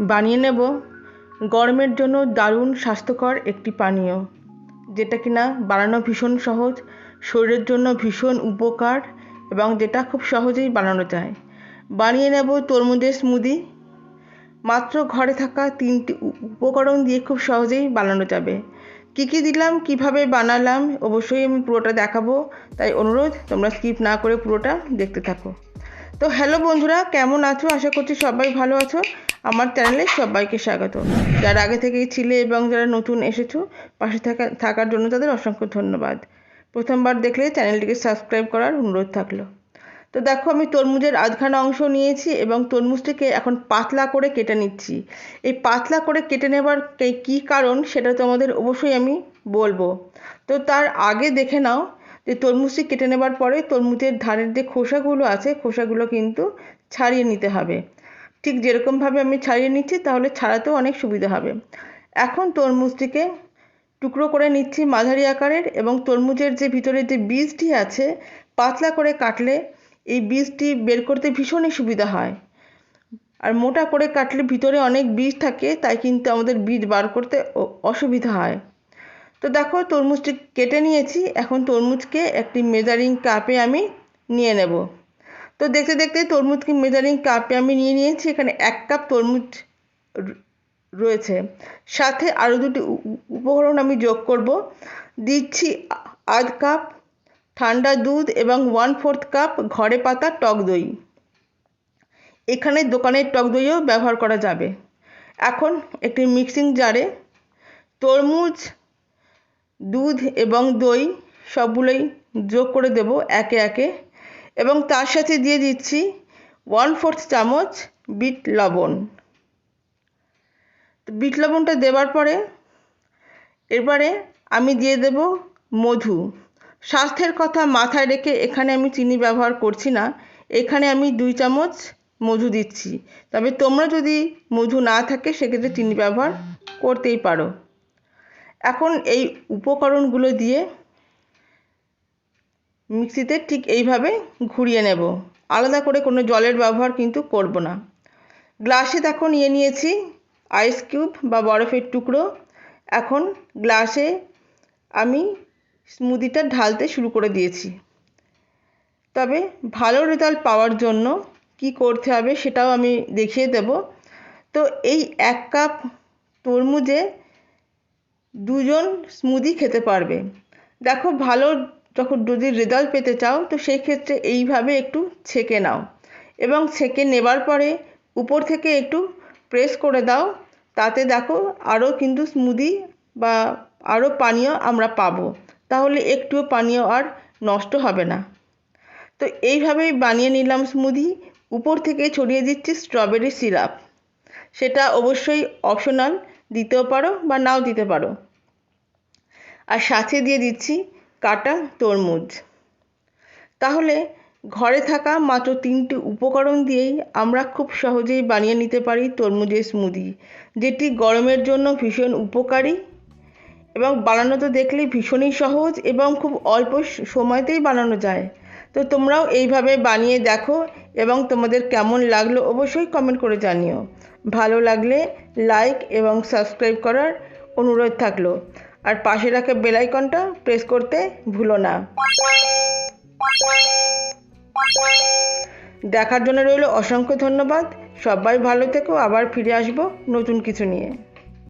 বানিয়ে নেব। গরমের জন্য দারুণ স্বাস্থ্যকর একটি পানীয়, যেটা কিনা বানানো ভীষণ সহজ, শরীরের জন্য ভীষণ উপকার এবং যেটা খুব সহজেই বানানো যায়। বানিয়ে নেব তরমুজের স্মুদি মাত্র ঘরে থাকা তিনটি উপকরণ দিয়ে খুব সহজেই বানানো যাবে। কী কী দিলাম, কীভাবে বানালাম, অবশ্যই আমি পুরোটা দেখাবো। তাই অনুরোধ, তোমরা স্কিপ না করে পুরোটা দেখতে থাকো। তো হ্যালো বন্ধুরা, কেমন আছো? আশা করছি সবাই ভালো আছো। আমার চ্যানেলে সবাইকে স্বাগত। যারা আগে থেকেই ছিলে এবং যারা নতুন এসেছ, পাশে থাকা, থাকার জন্য তাদের অসংখ্য ধন্যবাদ। প্রথমবার দেখলে চ্যানেলটিকে সাবস্ক্রাইব করার অনুরোধ থাকল। তো দেখো, আমি তরমুজের আধখানা অংশ নিয়েছি এবং তরমুজটিকে এখন পাতলা করে কেটে নিচ্ছি। এই পাতলা করে কেটে নেবার কে- কারণ, সেটা তোমাদের অবশ্যই আমি বলব। তো তার আগে দেখে নাও যে তরমুজটি কেটে নেবার পরে তরমুজের ধারের যে খোসাগুলো আছে, খোসাগুলো কিন্তু ছাড়িয়ে নিতে হবে। ঠিক যেরকমভাবে আমি ছাড়িয়ে নিচ্ছি, তাহলে ছাড়াতেও অনেক সুবিধা হবে। এখন তরমুজটিকে টুকরো করে নিচ্ছি মাঝারি আকারের এবং তরমুজের যে ভিতরে যে বীজটি আছে, পাতলা করে কাটলে এই বীজটি বের করতে ভীষণই সুবিধা হয়। আর মোটা করে কাটলে ভিতরে অনেক বীজ থাকে, তাই কিন্তু আমাদের বীজ বার করতে অসুবিধা হয়। তো দেখো তরমুজটি কেটে নিয়েছি। এখন তরমুজকে একটি মেজারিং কাপে আমি নিয়ে নেব। তো দেখতে দেখতে তরমুজকে মেজারিং কাপে আমি নিয়ে নিয়েছি। এখানে এক কাপ তরমুজ রয়েছে। সাথে আরও দুটি উপকরণ আমি যোগ করব। দিচ্ছি আধ কাপ ঠান্ডা দুধ এবং ওয়ান ফোর্থ কাপ ঘরে পাতা টক দই। এখানে দোকানের টক দইও ব্যবহার করা যাবে। এখন একটি মিক্সিং জারে তরমুজ দুধ এবং দই সবগুলোই যোগ করে দেব একে একে। এবং তার সাথে দিয়ে দিচ্ছি ওয়ান ফোর্থ চামচ বিট লবণ। বিট লবণটা দেওয়ার পরে এবারে আমি দিয়ে দেব মধু। স্বাস্থ্যের কথা মাথায় রেখে এখানে আমি চিনি ব্যবহার করছি না। এখানে আমি দুই চামচ মধু দিচ্ছি। তবে তোমরা যদি মধু না থাকে, সেক্ষেত্রে চিনি ব্যবহার করতেই পারো। এখন এই উপকরণগুলো দিয়ে মিক্সিতে ঠিক এইভাবে ঘুরিয়ে নেব। আলাদা করে কোনো জলের ব্যবহার কিন্তু করব না। গ্লাসে দেখো নিয়ে নিয়েছি আইস কিউব বা বরফের টুকরো। এখন গ্লাসে আমি স্মুদিটা ঢালতে শুরু করে দিয়েছি। তবে ভালো রেজাল্ট পাওয়ার জন্য কি করতে হবে সেটাও আমি দেখিয়ে দেব। তো এই এক কাপ তরমুজে দুজন স্মুদি খেতে পারবে। দেখো ভালো যখন যদি রেজাল্ট পেতে চাও, তো সেই ক্ষেত্রে এইভাবে একটু ছেঁকে নাও। এবং ছেঁকে নেবার পরে উপর থেকে একটু প্রেস করে দাও। তাতে দেখো আরও কিন্তু স্মুদি বা আরও পানীয় আমরা পাবো। তাহলে একটুও পানীয় আর নষ্ট হবে না। তো এইভাবেই বানিয়ে নিলাম স্মুদি উপর থেকে ছড়িয়ে দিচ্ছি স্ট্রবেরি সিরাপ সেটা অবশ্যই অপশনাল দিতেও পারো বা নাও দিতে পারো। আর সাথে দিয়ে দিচ্ছি কাটা তরমুজ। তাহলে ঘরে থাকা মাত্র তিনটি উপকরণ দিয়েই আমরা খুব সহজেই বানিয়ে নিতে পারি তরমুজের স্মুদি যেটি গরমের জন্য ভীষণ উপকারী এবং বানানো তো দেখলে ভীষণই সহজ এবং খুব অল্প সময়তেই বানানো যায়। তো তোমরাও এইভাবে বানিয়ে দেখো এবং তোমাদের কেমন লাগল অবশ্যই কমেন্ট করে জানিও। ভালো লাগলে লাইক এবং সাবস্ক্রাইব করার অনুরোধ থাকল। আর পাশে রাখা বেলাইকনটা প্রেস করতে ভুলো না। দেখার জন্য রইল অসংখ্য ধন্যবাদ। সবাই ভালো থেকো, আবার ফিরে আসব নতুন কিছু নিয়ে।